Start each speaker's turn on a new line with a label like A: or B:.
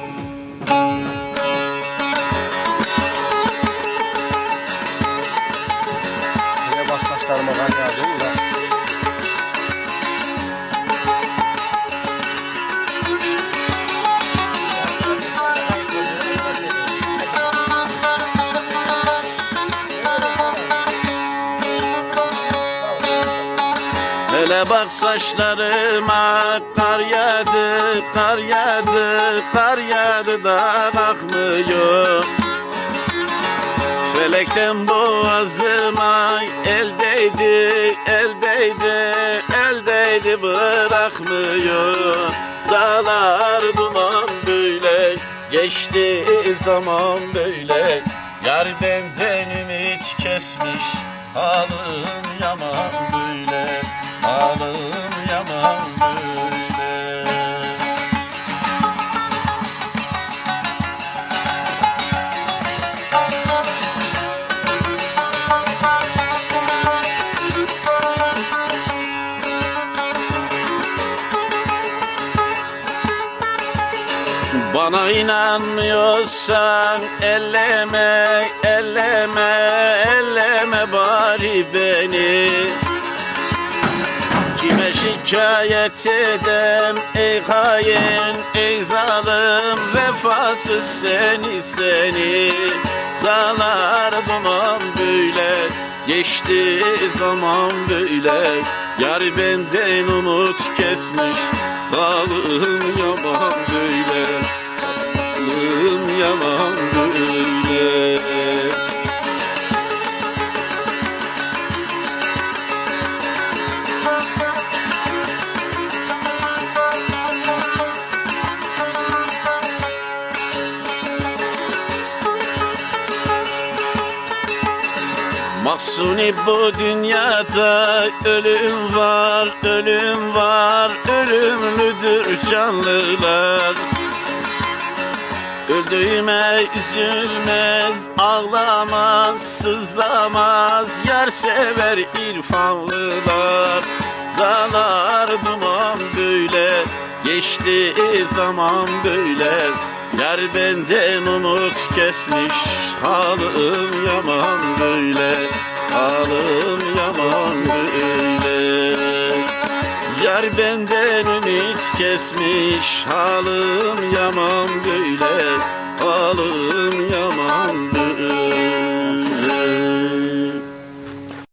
A: thank
B: you Bak saçlarıma kar yağdı, kar yağdı, kar yağdı da akmıyor. Felekten boğazıma el değdi, el değdi, el değdi bırakmıyor. Dağlar duman böyle, geçti zaman böyle. Yar benden ümit kesmiş, halim yaman Bana inanmıyorsan elleme, elleme, elleme bari beni. Kime şikayet edem ey hain, ey zalim Vefasız seni seni. Dağlar duman böyle Geçti zaman böyle. Yar benden umut kesmiş Halim yaman böyle Yaman böyle Mahsuni bu dünyada ölüm var, ölüm var, ölümlüdür canlılar. Öldüğüme üzülmez, ağlamaz, sızlamaz, yer sever irfanlılar. Dağlar duman böyle, geçti zaman böyle. Yar benden umut kesmiş, halim yaman böyle, halim yaman böyle. Yar benden ümit kesmiş Halim yaman böyle Halim